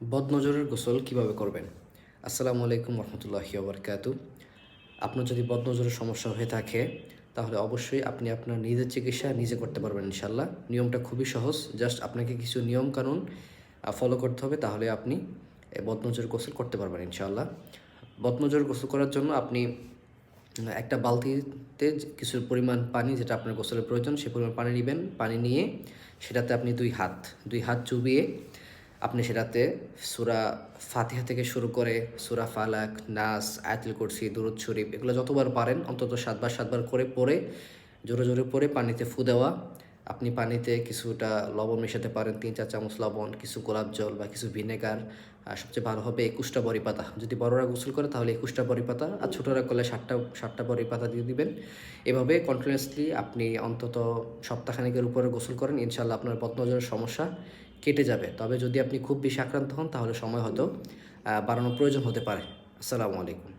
বদনজরের গোসল কীভাবে করবেন? আসসালামু আলাইকুম রহমতুল্লাহি ওবরকাত। আপনার যদি বদনজরের সমস্যা হয়ে থাকে, তাহলে অবশ্যই আপনি আপনার নিজের চিকিৎসা নিজে করতে পারবেন ইনশাল্লাহ নিয়মটা খুবই সহজ, জাস্ট আপনাকে কিছু নিয়ম কানুন ফলো করতে হবে, তাহলে আপনি বদনজর গোসল করতে পারবেন ইনশাল্লাহ বদনজর গোসল করার জন্য আপনি একটা বালতিতে কিছু পরিমাণ পানি যেটা আপনার গোসলের প্রয়োজন, সে পরিমাণ পানি নেবেন। পানি নিয়ে সেটাতে আপনি দুই হাত দুই হাত চুবিয়ে আপনি সেটাতে সুরা ফাতিহা থেকে শুরু করে সুরা ফালাক, নাস, আয়াতুল কুরসি, দুরুদ শরীফ, এগুলো যতবার পারেন, অন্তত সাতবার সাতবার করে পরে জোরে জোরে পরে পানিতে ফু দেওয়া আপনি পানিতে কিছুটা লবণ মেশাতে পারেন, তিন, চার চামচ লবণ, কিছু গোলাপ জল বা কিছু ভিনেগার, আর সবচেয়ে ভালো হবে একুশটা বড়ি পাতা যদি বড়রা গোসল করে তাহলে একুশটা বড়ি পাতা আর ছোটরা করলে ষাটটা ষাটটা বড়ি পাতা দিয়ে দিবেন। এভাবে কন্টিনিউয়াসলি আপনি অন্তত সপ্তাহখানেকের উপরে গোসল করেন ইনশাল্লাহ আপনার বদনজরের সমস্যা কেটে যাবে। তবে যদি আপনি খুব বেশি আক্রান্ত হন তাহলে সময় হয়তো বাড়ানোর প্রয়োজন হতে পারে। আসসালামু আলাইকুম।